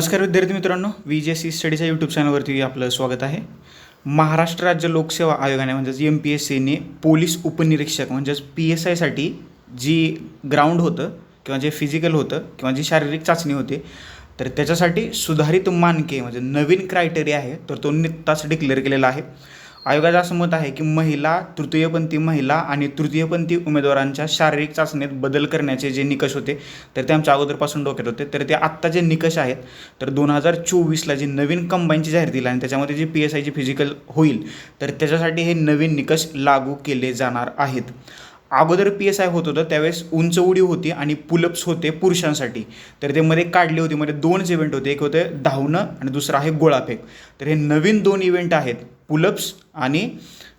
नमस्कार विद्यार्थी मित्रांनो व्ही जे सी स्टडीच्या यूट्यूब चॅनलवरती आपलं स्वागत आहे. महाराष्ट्र राज्य लोकसेवा आयोगाने म्हणजेच एम पी एस सीने पोलीस उपनिरीक्षक म्हणजेच पी एस आयसाठी जी ग्राउंड होतं किंवा जे फिजिकल होतं किंवा जी शारीरिक चाचणी होते तर त्याच्यासाठी सुधारित मानके म्हणजे नवीन क्रायटेरिया आहे तर तो नुकताच डिक्लेअर केलेला आहे. आयोगाचं असं मत आहे की महिला तृतीयपंथी महिला आणि तृतीयपंथी उमेदवारांच्या शारीरिक चाचणीत बदल करण्याचे जे निकष होते तर ते आमच्या अगोदरपासून डोक्यात होते. तर ते आत्ता जे निकष आहेत तर दोन हजार चोवीसला जी नवीन कंबाईनची जाहीर दिली आणि त्याच्यामध्ये जी पी एस आयची फिजिकल होईल तर त्याच्यासाठी हे नवीन निकष लागू केले जाणार आहेत. अगोदर पी एस आय होत होतं त्यावेळेस उंच उडी होती आणि पुलअप्स होते पुरुषांसाठी. तर ते मध्ये काढले होते मध्ये दोनच इव्हेंट होते. एक होते धावणं आणि दुसरं आहे गोळाफेक. तर हे नवीन दोन इव्हेंट आहेत पुलअप्स आणि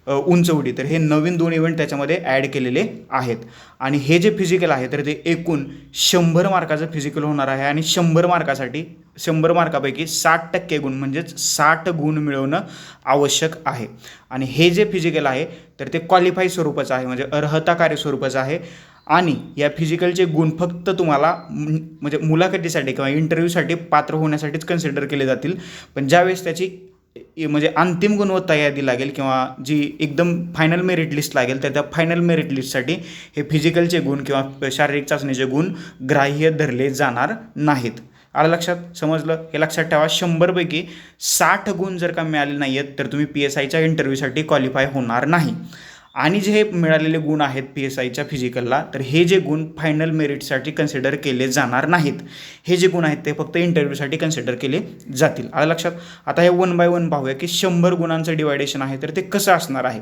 उंच उडी. तर हे नवीन दोन इव्हेंट त्याच्यामध्ये ॲड केलेले आहेत. आणि हे जे फिजिकल आहे तर ते एकूण शंभर मार्काचं फिजिकल होणार आहे आणि शंभर मार्कासाठी शंभर मार्कापैकी साठ टक्के गुण म्हणजेच साठ गुण मिळवणं आवश्यक आहे. आणि हे जे फिजिकल आहे तर ते क्वालिफाय स्वरूपाचं आहे म्हणजे अर्हताकारी स्वरूपाचं आहे. आणि या फिजिकलचे गुण फक्त तुम्हाला म्हणजे मुलाखतीसाठी किंवा इंटरव्ह्यूसाठी पात्र होण्यासाठीच कन्सिडर केले जातील. पण ज्यावेळेस त्याची म्हणजे अंतिम गुणवत्ता यादी लागेल किंवा जी एकदम फायनल मेरिट लिस्ट लागेल तर त्या फायनल मेरिट लिस्टसाठी हे फिजिकलचे गुण किंवा शारीरिक चाचणीचे गुण ग्राह्य धरले जाणार नाहीत. आलं लक्षात? समजलं? हे लक्षात ठेवा शंभरपैकी साठ गुण जर का मिळाले नाही आहेत तर तुम्ही पी एस आयच्या इंटरव्ह्यूसाठी क्वालिफाय होणार नाही. आणि जे हे मिळालेले गुण आहेत पी एस आयच्या फिजिकलला तर हे जे गुण फायनल मेरिटसाठी कन्सिडर केले जाणार नाहीत. हे जे गुण आहेत ते फक्त इंटरव्ह्यूसाठी कन्सिडर केले जातील. आता लक्षात? आता हे वन बाय वन पाहूया की शंभर गुणांचं डिवायडेशन आहे तर ते कसं असणार आहे?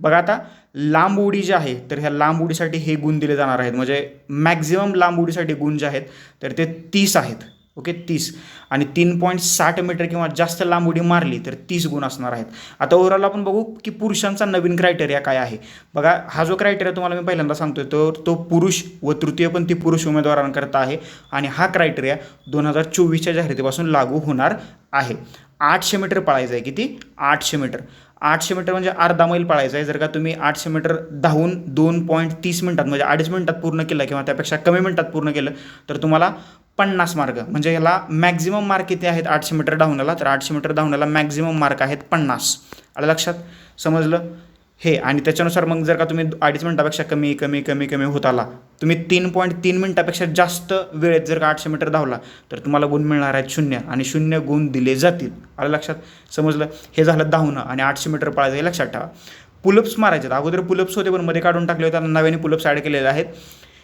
बघा आता लांब उडी जी आहे तर ह्या लांब उडीसाठी हे गुण दिले जाणार आहेत. म्हणजे मॅक्झिमम लांब उडीसाठी गुण जे आहेत तर ते तीस आहेत. ओके? तीस. आणि तीन पॉईंट साठ मीटर किंवा जास्त लांब उडी मारली तर तीस गुण असणार आहेत. आता ओव्हरऑल आपण बघू की पुरुषांचा नवीन क्रायटेरिया काय आहे. बघा हा जो क्रायटेरिया तुम्हाला मी पहिल्यांदा सांगतोय तो तो पुरुष व तृतीयपंथी पुरुष उमेदवारांकरता आहे आणि हा क्रायटेरिया दोन हजार चोवीसच्या जाहिरातीपासून लागू होणार आहे. आठशे मीटर पळायचं आहे किती? आठशे मीटर. आठशे मीटर म्हणजे अर्धा मैल पळायचं आहे. जर का तुम्ही आठशे मीटर धावून दोन पॉईंट तीस मिनटात म्हणजे अडीच मिनटात पूर्ण केलं किंवा त्यापेक्षा कमी मिनटात पूर्ण केलं तर तुम्हाला पन्नास मार्क. म्हणजे ह्याला मॅक्झिमम मार्क किती आहेत? आठशे मीटर धावण्याला. तर आठशे मीटर धावण्याला मॅक्झिमम मार्क आहेत पन्नास. आलं लक्षात? समजलं? हे आणि त्याच्यानुसार मग जर का तुम्ही अडीच मिनटापेक्षा कमी कमी कमी कमी होत आला तुम्ही तीन पॉईंट तीन मिनटापेक्षा जास्त वेळेत जर का आठशे मीटर धावला तर तुम्हाला गुण मिळणार आहेत शून्य आणि शून्य गुण दिले जातील. आलं लक्षात? समजलं? हे झालं धावणं आणि आठशे मीटर पळायचं हे लक्षात ठेवा. पुलप्स मारायचे अगोदर पुलप्स होते पण मध्ये काढून टाकले होते आता नव्याने पुलप्स ॲड केलेले आहेत.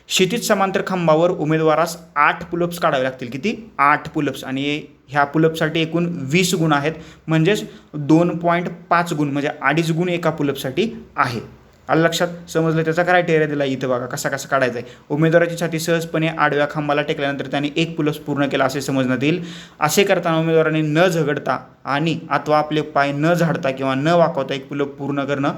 क्षितिज समांतर खांबावर उमेदवारास आठ पुलप्स काढावे लागतील. किती? आठ पुलप्स आणि ह्या पुलपसाठी एकूण वीस गुण आहेत. म्हणजेच दोन पॉईंट पाच गुण म्हणजे अडीच गुण एका पुलपसाठी आहे. आलं लक्षात? समजलं? त्याचा क्रायटेरिया दिला इथं बघा कसा कसा काढायचा आहे. उमेदवाराची छाती सहजपणे आडव्या खांबाला टेकल्यानंतर त्याने एक पुलस पूर्ण केला असे समजण्यात येईल. असे करताना उमेदवाराने न झगडता आणि अथवा आपले पाय न झाडता किंवा न वाकवता एक पुलप पूर्ण करणं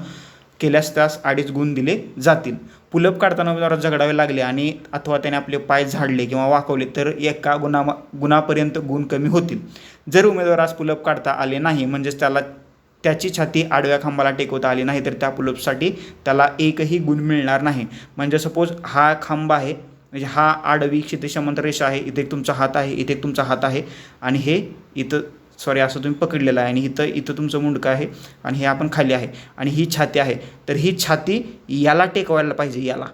केल्यास त्यास अडीच गुण दिले जातील. पुलप काढताना उमेदवारास झगडावे लागले आणि अथवा त्याने आपले पाय झाडले किंवा वाकवले तर एका गुणा गुणापर्यंत गुण कमी होतील. जर उमेदवारास पुलप काढता आले नाही म्हणजेच त्याला त्याची छाती आडव्या खांबाला टेकवता आली नाही तर त्या पुलपसाठी त्याला एकही गुण मिळणार नाही. म्हणजे सपोज हा खांब आहे म्हणजे हा आडवी क्षितिशमंत रेषा आहे इथे एक तुमचा हात आहे इथे एक तुमचा हात आहे आणि हे इथं सॉरी असं तुम्ही पकडलेलं आहे आणि इथं इथं तुमचं मुंडकं आहे आणि हे आपण खाली आहे आणि ही छाती आहे. तर ही छाती याला टेकवायला पाहिजे याला.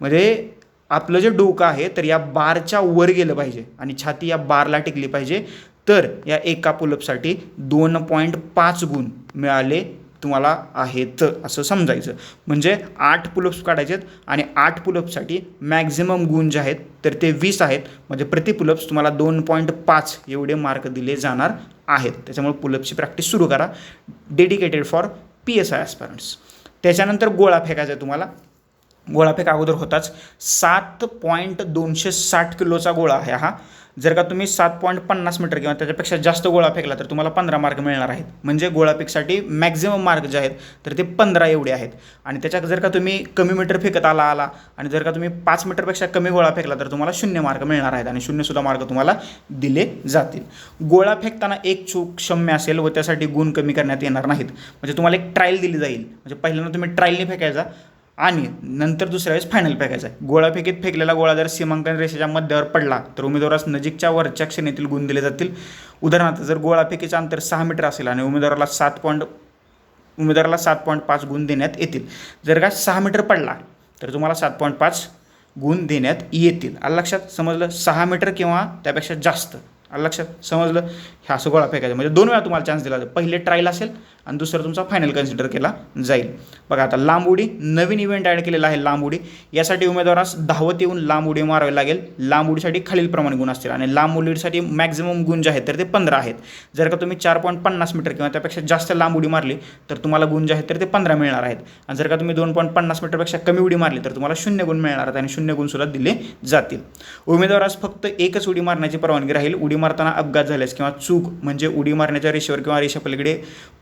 म्हणजे आपलं जे डोकं आहे तर या बारच्या वर गेलं पाहिजे आणि छाती या बारला टेकली पाहिजे. तर या एका पुलपसाठी दोन पॉईंट पाच गुण मिळाले तुम्हाला आहेत असं समजायचं. म्हणजे आठ पुलप्स काढायचे आहेत आणि आठ पुलप्ससाठी मॅक्झिमम गुण जे आहेत तर ते वीस आहेत. म्हणजे प्रति पुलप्स तुम्हाला दोन पॉईंट पाच एवढे मार्क दिले जाणार आहेत. त्याच्यामुळे पुलअपची प्रॅक्टिस सुरू करा. Dedicated for P S I aspirants त्याच्यानंतर गोळा फेकायचा आहे तुम्हाला. गोळा फेक अगोदर होताच. सात पॉईंट दोनशे साठ किलोचा गोळा आहे हा. जर का तुम्ही सात पॉईंट पन्नास मीटर किंवा त्याच्यापेक्षा जास्त गोळा फेकला तर तुम्हाला पंधरा मार्क मिळणार आहेत. म्हणजे गोळाफेकसाठी मॅक्झिमम मार्क जे आहेत तर ते पंधरा एवढे आहेत. आणि त्याच्यात जर का तुम्ही कमी मीटर फेकत आला आला आणि जर का तुम्ही पाच मीटरपेक्षा कमी गोळा फेकला तर तुम्हाला शून्य मार्क मिळणार आहेत. आणि शून्यसुद्धा मार्क तुम्हाला दिले जातील. गोळा फेकताना एक चूक क्षम्य असेल व त्यासाठी गुण कमी करण्यात येणार नाहीत. म्हणजे तुम्हाला एक ट्रायल दिली जाईल. म्हणजे पहिल्यांदा तुम्ही ट्रायलने फेकायचा. आणि नंतर दुसऱ्या वेळेस फायनल फेकायचा आहे. गोळाफेकीत फेकलेला गोळा जर सीमांकन रेषेच्या मध्यावर पडला तर उमेदवारास नजीकच्या वरच्या श्रेणीतील गुण दिले जातील. उदाहरणार्थ जर गोळाफेकीचं अंतर सहा मीटर असेल आणि उमेदवाराला सात पॉईंट उमेदवाराला सात पॉईंट पाच गुण देण्यात येतील. जर का सहा मीटर पडला तर तुम्हाला सात पॉईंट पाच गुण देण्यात येतील. आलं लक्षात? समजलं? सहा मीटर किंवा त्यापेक्षा जास्त. आलं लक्षात? समजलं? ह्या असं गोळा फेकायचं. म्हणजे दोन वेळा तुम्हाला चान्स दिला जातो. पहिले ट्रायल असेल आणि दुसरं तुमचा फायनल कन्सिडर केला जाईल. बघा आता लांब उडी नवीन इव्हेंट ॲड केलेला आहे लांब उडी यासाठी उमेदवारास धावत येऊन लांब उडी मारावी लागेल. लांब उडीसाठी खालीलप्रमाणे गुण असतील. आणि लांब उडीसाठी मॅक्झिमम गुण जे आहेत तर ते पंधरा आहेत. जर का तुम्ही चार पॉईंट पन्नास मीटर किंवा त्यापेक्षा जास्त लांब उडी मारली तर तुम्हाला गुण जे आहेत तर ते पंधरा मिळणार आहेत. आणि जर का तुम्ही दोन पॉईंट पन्नास मीटरपेक्षा कमी उडी मारली तर तुम्हाला शून्य गुण मिळणार आहेत आणि शून्य गुणसुद्धा दिले जातील. उमेदवारास फक्त एकच उडी मारण्याची परवानगी राहील. उडी मारताना अपघात झाल्यास किंवा चूक म्हणजे उडी मारण्याच्या रेषेवर किंवा रेषापलीकडे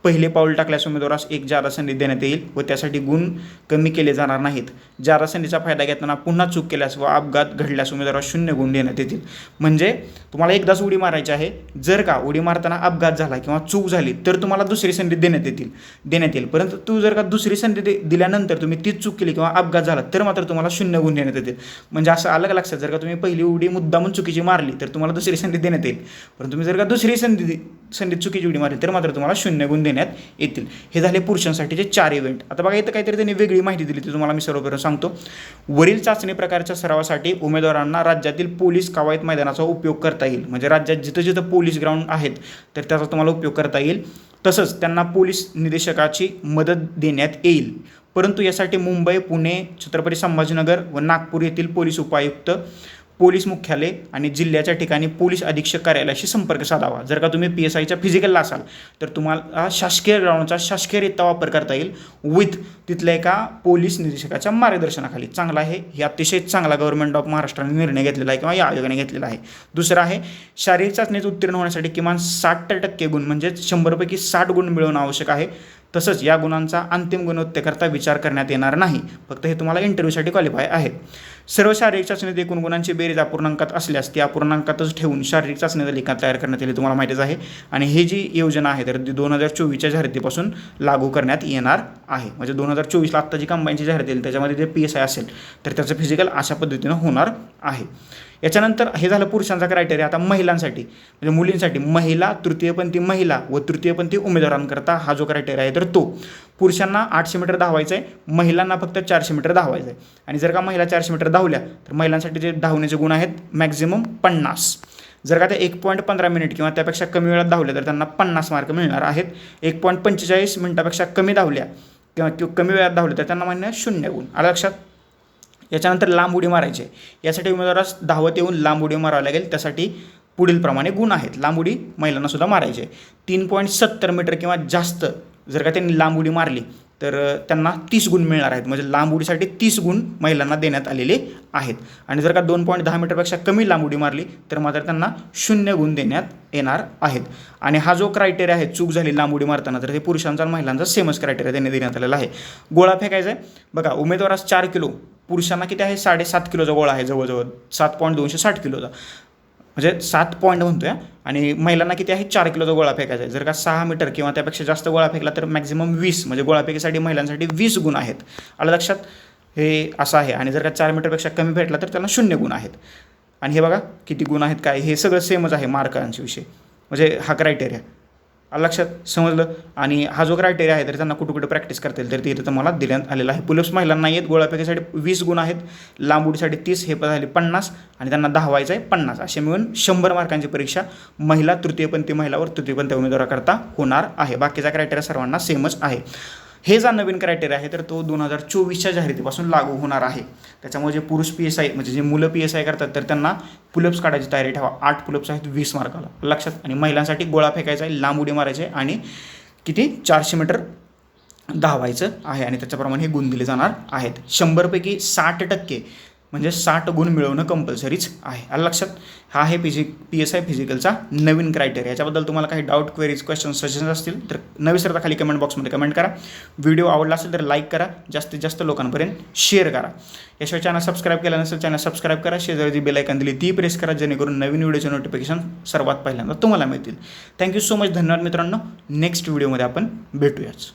पहिले पाऊल टाकल्यास उमेदवारास एक जादा संधी देण्यात येईल व त्यासाठी गुण कमी केले जाणार नाहीत. जादा संधीचा फायदा घेताना पुन्हा चूक केल्यास व अपघात घडल्यास उमेदवारास शून्य गुण देण्यात येतील. म्हणजे तुम्हाला एकदाच उडी मारायची आहे. जर का उडी मारताना अपघात झाला किंवा चूक झाली तर तुम्हाला दुसरी संधी देण्यात येतील. देण्यात येईल. परंतु तू जर का दुसरी संधी दे दिल्यानंतर तुम्ही तीच चूक केली किंवा अपघात झाला तर मात्र तुम्हाला शून्य गुण देण्यात येतील. म्हणजे असं अलग लक्षात जर का तुम्ही पहिली उडी मुद्दामून चुकीची मारली तर तुम्हाला दुसरी संधी देण्यात येईल. परंतु तुम्ही जर का दुसरी संधी संधी चुकीची उडी मारली तर मात्र तुम्हाला शून्य गुण देण्यात येतील. हे झाले पुरुषांसाठीचे चार इव्हेंट आता बघा इथं काहीतरी त्यांनी वेगळी माहिती दिली ती तुम्हाला मी सर्वप्रथम सांगतो. वरील चाचणी प्रकारच्या सरावासाठी उमेदवारांना राज्यातील पोलीस कवायत मैदानाचा उपयोग करता येईल. म्हणजे राज्यात जिथं जिथं पोलीस ग्राउंड आहेत तर त्याचा तुम्हाला उपयोग करता येईल. तसंच त्यांना पोलीस निदेशकाची मदत देण्यात येईल. परंतु यासाठी मुंबई पुणे छत्रपती संभाजीनगर व नागपूर येथील पोलीस उपायुक्त पोलीस मुख्यालय आणि जिल्ह्याच्या ठिकाणी पोलीस अधीक्षक कार्यालयाशी संपर्क साधावा. जर का तुम्ही पी एस आयच्या फिजिकलला असाल तर तुम्हाला शासकीय ग्राउंडचा शासकीयरित्या वापर करता येईल विथ तिथल्या एका पोलीस निरीक्षकाच्या मार्गदर्शनाखाली. चांगला आहे. हे अतिशय चांगला गव्हर्नमेंट ऑफ महाराष्ट्राने निर्णय घेतलेला आहे किंवा या आयोगाने घेतलेला आहे. दुसरं आहे शारीरिक चाचणीत उत्तीर्ण होण्यासाठी किमान साठ टक्के गुण म्हणजेच शंभरपैकी साठ गुण मिळवणं आवश्यक आहे. तसंच या गुणांचा अंतिम गुणवत्तेकरता विचार करण्यात येणार नाही. फक्त हे तुम्हाला इंटरव्ह्यूसाठी क्वालिफाय आहेत. सर्व शारीरिक चाचणीत एकूण गुणांची बेरीज अपूर्णांकात असल्यास ती अपूर्णांकातच ठेवून शारीरिक चाचणीचा लेखा तयार करण्यात येईल तुम्हाला माहितीच आहे. आणि ही जी योजना आहे तर ती दोन हजार चोवीसच्या जाहिरातीपासून लागू करण्यात येणार आहे. म्हणजे दोन हजार चोवीसला आत्ता जी कंबाईनची जाहिरात येईल त्याच्यामध्ये जे पी एस आय असेल तर त्याचं फिजिकल अशा पद्धतीनं होणार आहे. याच्यानंतर हे झालं पुरुषांचा क्रायटेरिया आता महिलांसाठी म्हणजे मुलींसाठी महिला तृतीयपंथी महिला व तृतीयपंथी उमेदवारांकरता हा जो क्रायटेरिया आहे तर तो. पुरुषांना आठशे मीटर धावायचं आहे महिलांना फक्त चारशे मीटर धावायचं आहे आणि जर का महिला चारशे मीटर धावल्या तर महिलांसाठी जे धावण्याचे गुण आहेत मॅक्झिमम पन्नास. जर का त्या एक पॉईंट पंधरा मिनिट किंवा त्यापेक्षा कमी वेळात धावल्या तर त्यांना पन्नास मार्क मिळणार आहेत. एक पॉईंट पंचेचाळीस मिनिटापेक्षा कमी धावल्या किंवा कमी वेळात धावल्या तर त्यांना म्हणणं शून्य गुण. आलं लक्षात? याच्यानंतर लांब उडी मारायची. आहे यासाठी उमेदवारास धावत येऊन लांब उडी मारावी लागेल. त्यासाठी पुढीलप्रमाणे गुण आहेत. लांब उडी महिलांनासुद्धा मारायची. आहे तीन पॉईंट सत्तर मीटर किंवा जास्त जर का त्यांनी लांब उडी मारली तर त्यांना तीस गुण मिळणार आहेत. म्हणजे लांब उडीसाठी तीस गुण महिलांना देण्यात आलेले आहेत. आणि जर का दोन पॉईंट दहा मीटरपेक्षा कमी लांब उडी मारली तर मात्र त्यांना शून्य गुण देण्यात येणार आहेत. आणि हा जो क्रायटेरिया आहे चूक झाली लांब उडी मारताना तर हे पुरुषांचा आणि महिलांचा सेमच क्रायटेरिया त्यांनी देण्यात आलेला आहे. गोळा फेकायचा आहे. बघा उमेदवारास चार किलो पुरुषांना किती आहे? साडेसात किलोचा गोळा आहे जवळजवळ. सात पॉईंट दोनशे साठ किलोचा. म्हणजे सात पॉईंट म्हणतोय. आणि महिलांना किती आहे? चार किलोचा गोळा फेकायचा आहे. जर का सहा मीटर किंवा त्यापेक्षा जास्त गोळा फेकला तर मॅक्झिमम वीस म्हणजे गोळाफेकीसाठी महिलांसाठी वीस गुण आहेत. आलं लक्षात? हे असं आहे. आणि जर का चार मीटरपेक्षा कमी भेटला तर त्यांना शून्य गुण आहेत. आणि हे बघा किती गुण आहेत काय? हे सगळं सेमच आहे मार्कांच्या विषय. म्हणजे हा क्रायटेरिया लक्षात? समजलं? आणि हा जो क्रायटेरिया आहे तर त्यांना कुठं कुठं प्रॅक्टिस करता येईल तर ते इथं तुम्हाला देण्यात आलेला आहे. पुलप्स महिलांना येत गोळाफेकीसाठी वीस गुण आहेत लांब उडीसाठी तीस हे झाले पन्नास आणि त्यांना दहावायचं आहे पन्नास. असे मिळून शंभर मार्कांची परीक्षा महिला तृतीयपंथी महिलावर तृतीयपंथी उमेदवाराकरता होणार आहे. बाकीचा क्रायटेरिया सर्वांना सेमच आहे. हे जा नवीन क्रायटेरिया आहे तर तो दोन हजार चोवीसच्या जाहिरातीपासून लागू होणार आहे. त्याच्यामुळे जे पुरुष पी एस आय म्हणजे जे मुलं पी एस आय करतात तर त्यांना पुलप्स काढायची तयारी ठेवा. आठ पुलप्स आहेत वीस मार्काला. लक्षात. आणि महिलांसाठी गोळा फेकायचा आहे लांब उडी मारायची आहे आणि किती? चारशे मीटर धावायचं आहे. आणि त्याच्याप्रमाणे हे गुण दिले जाणार आहेत. शंभरपैकी साठ टक्के म्हणजे साठ गुण मिळवणं कंपल्सरीच आहे. आलं लक्षात? हा आहे फिजिक पी एस आय फिजिकलचा नवीन क्रायटेरिया याच्याबद्दल तुम्हाला काही डाऊट क्वेरीज क्वेश्चन सजेशन असतील तर न विसरता खाली कमेंट बॉक्समध्ये कमेंट करा. व्हिडिओ आवडला असेल तर लाईक करा. जास्तीत जास्त लोकांपर्यंत शेअर करा. याशिवाय चॅनल सबस्क्राईब केलं नसेल चॅनल सबस्क्राईब करा. शेजारी जी बेल आयकन दिली ती प्रेस करा जेणेकरून नवीन व्हिडिओचे नोटिफिकेशन सर्वात पहिल्यांदा तुम्हाला मिळतील. थँक्यू सो मच धन्यवाद मित्रांनो. नेक्स्ट व्हिडिओमध्ये आपण भेटूयाच.